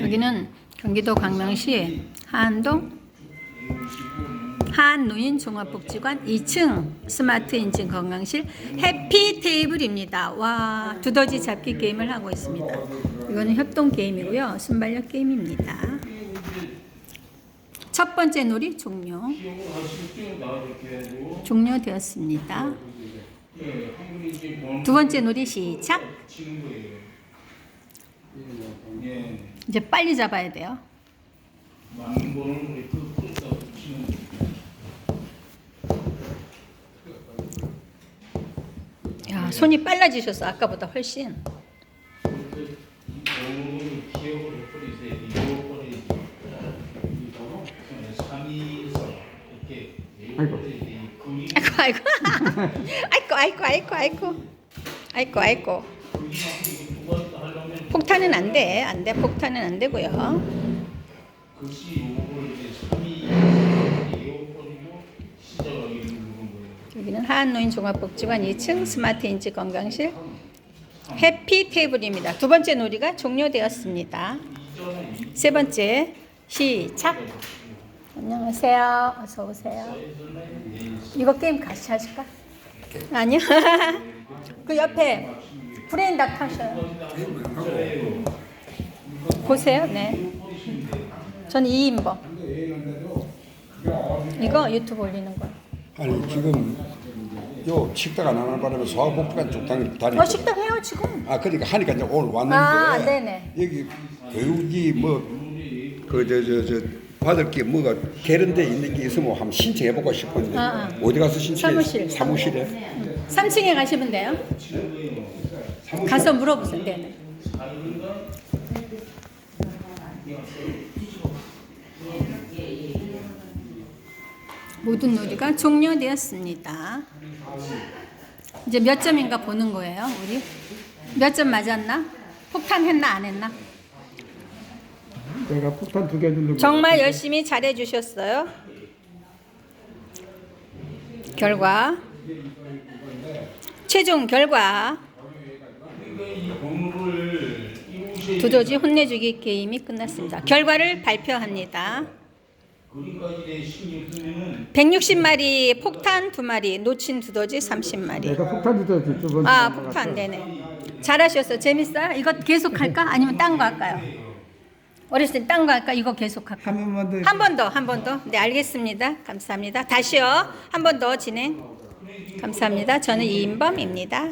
여기는 경기도 광명시 한동 한노인 종합복지관 2층 스마트 인증 건강실 해피 테이블입니다. 와 두더지 잡기 게임을 하고 있습니다. 이거는 협동 게임이고요. 순발력 게임입니다. 첫 번째 놀이 종료. 종료되었습니다. 두 번째 놀이 시작. 이제 빨리 잡아야 돼요. 야 손이 빨라지셨어. 아까보다 훨씬. 아이고 아이고 아이고 아이고 아이고 아이고 아이고 두번 하려면 폭탄은 안 돼. 안 돼. 폭탄은 안 되고요. 글씨 요거를 이제 3이 외워버리고 시작하기를 누른 거예요. 여기는 한노인 종합복지관 2층 스마트 인지 건강실 해피 테이블입니다. 두 번째 놀이가 종료되었습니다. 세 번째 시작. 안녕하세요. 어서 오세요. 이거 게임 같이 하실까? 아니요. 그 옆에 브레인 닥터 하셔요. 보세요. 네. 저는 2인범. 이거 유튜브 올리는 거. 아니 지금 요 식당 안 하는 바람에 소화복부가 쭉 다니 다니. 어, 식당 해요, 지금. 아 그러니까 하니까 이제 오늘 왔는데 아, 네네. 여기 교육이 뭐 그 저 저 저 받을 게 뭐가 개런데 있는 게 있으면 한번 신청해보고 싶었는데 아, 아. 어디 가서 신청해? 사무실. 사무실에 3층에 가시면 돼요. 가서 물어보세요. 네. 모든 놀이가 종료되었습니다. 이제 몇 점인가 보는 거예요, 우리? 몇 점 맞았나? 폭탄 했나 안 했나? 내가 폭탄 두개 누르고 정말 열심히 잘해 주셨어요. 결과 최종 결과 두더지 혼내주기 게임이 끝났습니다. 결과를 발표합니다. 그림까지 신경 쓰면은 160마리 폭탄 2마리 놓친 두더지 30마리. 내가 폭탄 두더지 두 번째 아. 폭탄 네네. 잘하셨어요. 재밌어요? 이거 계속 할까? 아니면 딴 거 할까요? 어렸을 때딴거 할까? 이거 계속 할까? 한 번만 더 한 번 더, 한 번 더. 네, 알겠습니다. 감사합니다. 다시요. 한 번 더 진행. 감사합니다. 저는 이인범입니다.